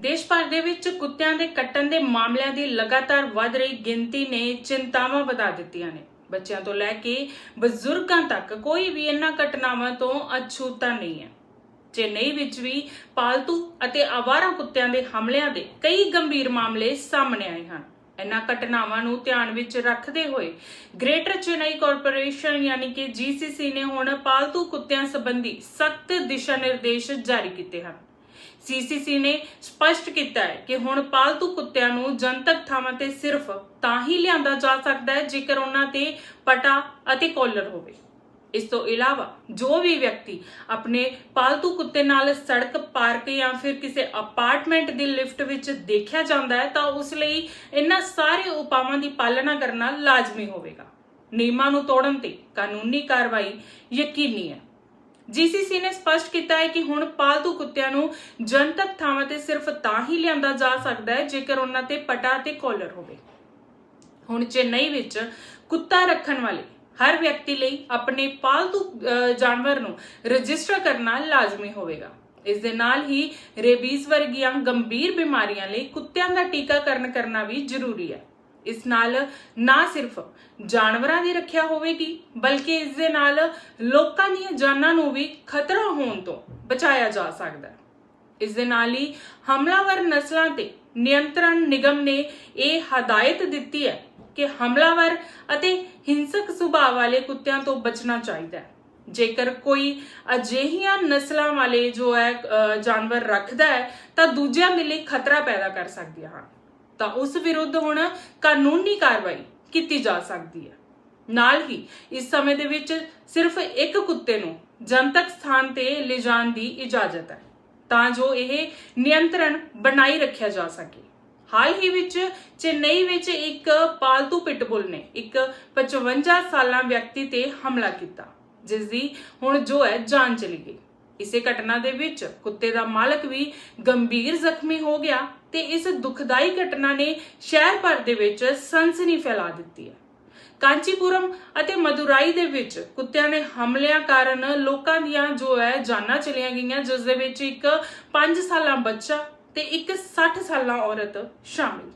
ਦੇਸ਼ ਭਰ ਦੇ ਵਿੱਚ ਕੁੱਤਿਆਂ ਦੇ ਕੱਟਣ ਦੇ ਮਾਮਲਿਆਂ ਦੀ ਲਗਾਤਾਰ ਵੱਧ ਰਹੀ ਗਿਣਤੀ ਨੇ ਚਿੰਤਾਵਾਂ ਵਧਾ ਦਿੱਤੀਆਂ ਨੇ। ਬੱਚਿਆਂ ਤੋਂ ਲੈ ਕੇ ਬਜ਼ੁਰਗਾਂ ਤੱਕ ਕੋਈ ਵੀ ਇਹਨਾਂ ਘਟਨਾਵਾਂ ਤੋਂ ਅਛੂਤਾ ਨਹੀਂ ਹੈ। ਚੇਨਈ ਵਿੱਚ ਵੀ ਪਾਲਤੂ ਅਤੇ ਆਵਾਰਾ ਕੁੱਤਿਆਂ ਦੇ ਹਮਲਿਆਂ ਦੇ ਕਈ ਗੰਭੀਰ ਮਾਮਲੇ ਸਾਹਮਣੇ ਆਏ ਹਨ। ਇਹਨਾਂ ਘਟਨਾਵਾਂ ਨੂੰ ਧਿਆਨ ਵਿੱਚ ਰੱਖਦੇ ਹੋਏ ਗ੍ਰੇਟਰ ਚੇਨਈ ਕਾਰਪੋਰੇਸ਼ਨ ਯਾਨੀ ਕਿ ਜੀਸੀਸੀ ਨੇ ਹੁਣ ਪਾਲਤੂ ਕੁੱਤਿਆਂ ਸੰਬੰਧੀ ਸਖਤ ਦਿਸ਼ਾ ਨਿਰਦੇਸ਼ ਜਾਰੀ ਕੀਤੇ ਹਨ। ਸੀਸੀਸੀ ਨੇ ਸਪਸ਼ਟ ਕੀਤਾ ਹੈ ਕਿ ਹੁਣ ਪਾਲਤੂ ਕੁੱਤਿਆਂ ਨੂੰ ਜਨਤਕ ਥਾਵਾਂ ਤੇ ਸਿਰਫ ਤਾਂ ਹੀ ਲਿਆਂਦਾ ਜਾ ਸਕਦਾ ਹੈ ਜੇਕਰ ਉਹਨਾਂ ਤੇ ਪਟਾ ਅਤੇ ਕੋਲਰ ਹੋਵੇ। ਇਸ ਤੋਂ ਇਲਾਵਾ ਜੋ ਵੀ ਵਿਅਕਤੀ ਆਪਣੇ ਪਾਲਤੂ ਕੁੱਤੇ ਨਾਲ ਸੜਕ ਪਾਰਕ ਜਾਂ ਫਿਰ ਕਿਸੇ ਅਪਾਰਟਮੈਂਟ ਦੀ ਲਿਫਟ ਵਿੱਚ ਦੇਖਿਆ ਜਾਂਦਾ ਹੈ, ਤਾਂ ਉਸ ਲਈ ਇਹਨਾਂ ਸਾਰੇ ਉਪਾਵਾਂ ਦੀ ਪਾਲਣਾ ਕਰਨਾ ਲਾਜ਼ਮੀ ਹੋਵੇਗਾ। ਨਿਯਮਾਂ ਨੂੰ ਤੋੜਨ ਤੇ ਕਾਨੂੰਨੀ ਕਾਰਵਾਈ ਯਕੀਨੀ ਹੈ। ਜੀਸੀਸੀ ਨੇ ਸਪਸ਼ਟ ਕੀਤਾ ਹੈ ਕਿ ਹੁਣ ਪਾਲਤੂ ਕੁੱਤਿਆਂ ਨੂੰ ਜਨਤਕ ਥਾਵਾਂ ਤੇ ਸਿਰਫ ਤਾਂ ਹੀ ਲਿਆਂਦਾ ਜਾ ਸਕਦਾ ਹੈ ਜੇਕਰ ਉਹਨਾਂ ਤੇ ਪਟਾ ਤੇ ਕੋਲਰ ਹੋਵੇ। ਹੁਣ ਚੇਨਈ ਵਿੱਚ ਕੁੱਤਾ ਰੱਖਣ ਵਾਲੇ ਹਰ ਵਿਅਕਤੀ ਲਈ ਆਪਣੇ ਪਾਲਤੂ ਅਹ, ਜਾਨਵਰ ਨੂੰ ਰਜਿਸਟਰ ਕਰਨਾ ਲਾਜ਼ਮੀ ਹੋਵੇਗਾ। ਇਸ ਦੇ ਨਾਲ ਹੀ ਰੇਬੀਜ਼ ਵਰਗੀਆਂ ਗੰਭੀਰ ਬਿਮਾਰੀਆਂ ਲਈ ਕੁੱਤਿਆਂ ਦਾ ਟੀਕਾਕਰਨ ਕਰਨਾ ਵੀ ਜ਼ਰੂਰੀ ਹੈ। ਇਸ ਨਾਲ ਨਾ ਸਿਰਫ ਜਾਨਵਰਾਂ ਦੀ ਰੱਖਿਆ ਹੋਵੇਗੀ, ਬਲਕਿ ਇਸ ਦੇ ਨਾਲ ਲੋਕਾਂ ਦੀਆਂ ਜਾਨਾਂ ਨੂੰ ਵੀ ਖਤਰਾ ਹੋਣ ਤੋਂ ਬਚਾਇਆ ਜਾ ਸਕਦਾ ਹੈ। ਇਸ ਦੇ ਨਾਲ ਹੀ ਹਮਲਾਵਰ ਨਸਲਾਂ ਤੇ ਨਿਯੰਤਰਣ ਨਿਗਮ ਨੇ ਇਹ ਹਦਾਇਤ ਦਿੱਤੀ ਹੈ ਕਿ ਹਮਲਾਵਰ ਅਤੇ ਹਿੰਸਕ ਸੁਭਾਅ ਵਾਲੇ ਕੁੱਤਿਆਂ ਤੋਂ ਬਚਣਾ ਚਾਹੀਦਾ ਹੈ। ਜੇਕਰ ਕੋਈ ਅਜਿਹੀਆਂ ਨਸਲਾਂ ਵਾਲੇ ਜੋ ਹੈ ਜਾਨਵਰ ਰੱਖਦਾ ਹੈ, ਤਾਂ ਦੂਜਿਆਂ ਦੇ ਲਈ ਖਤਰਾ ਪੈਦਾ ਕਰ ਸਕਦੀਆਂ ਹਨ। ਤਾਂ ਉਸ ਵਿਰੁੱਧ ਹੁਣ ਕਾਨੂੰਨੀ ਕਾਰਵਾਈ ਕੀਤੀ ਜਾ ਸਕਦੀ ਹੈ। ਨਾਲ ਹੀ ਇਸ ਸਮੇਂ ਦੇ ਵਿੱਚ ਸਿਰਫ ਇੱਕ ਕੁੱਤੇ ਨੂੰ ਜਨਤਕ ਸਥਾਨ ਤੇ ਲਿਜਾਣ ਦੀ ਇਜਾਜ਼ਤ ਹੈ, ਤਾਂ ਜੋ ਇਹ ਨਿਯੰਤਰਣ ਬਣਾਈ ਰੱਖਿਆ ਜਾ ਸਕੇ। ਹਾਲ ਹੀ ਵਿੱਚ ਚੇਨਈ ਵਿੱਚ ਇੱਕ ਪਾਲਤੂ ਪਿਟਬੁਲ ਨੇ ਇੱਕ 55 ਸਾਲਾਂ ਵਿਅਕਤੀ ਤੇ ਹਮਲਾ ਕੀਤਾ ਜਿਸ ਦੀ ਹੁਣ ਜੋ ਹੈ ਜਾਨ ਚਲੀ ਗਈ। ਇਸੇ ਘਟਨਾ ਦੇ ਵਿੱਚ ਕੁੱਤੇ ਦਾ ਮਾਲਕ ਵੀ ਗੰਭੀਰ ਜ਼ਖਮੀ ਹੋ ਗਿਆ ਤੇ ਇਸ ਦੁਖਦਾਈ ਘਟਨਾ ਨੇ ਸ਼ਹਿਰ ਭਰ ਦੇ ਵਿੱਚ ਸਨਸਨੀ ਫੈਲਾ ਦਿੱਤੀ ਹੈ। ਕਾਂਚੀਪੁਰਮ ਅਤੇ ਮਦੁਰਾਈ ਦੇ ਵਿੱਚ ਕੁੱਤਿਆਂ ਦੇ ਹਮਲਿਆਂ ਕਾਰਨ ਲੋਕਾਂ ਦੀਆਂ ਜੋ ਹੈ ਜਾਨਾਂ ਚਲੀਆਂ ਗਈਆਂ, ਜਿਸ ਦੇ ਵਿੱਚ ਇੱਕ 5 ਸਾਲਾਂ ਬੱਚਾ ਤੇ ਇੱਕ 60 ਸਾਲਾਂ ਔਰਤ ਸ਼ਾਮਿਲ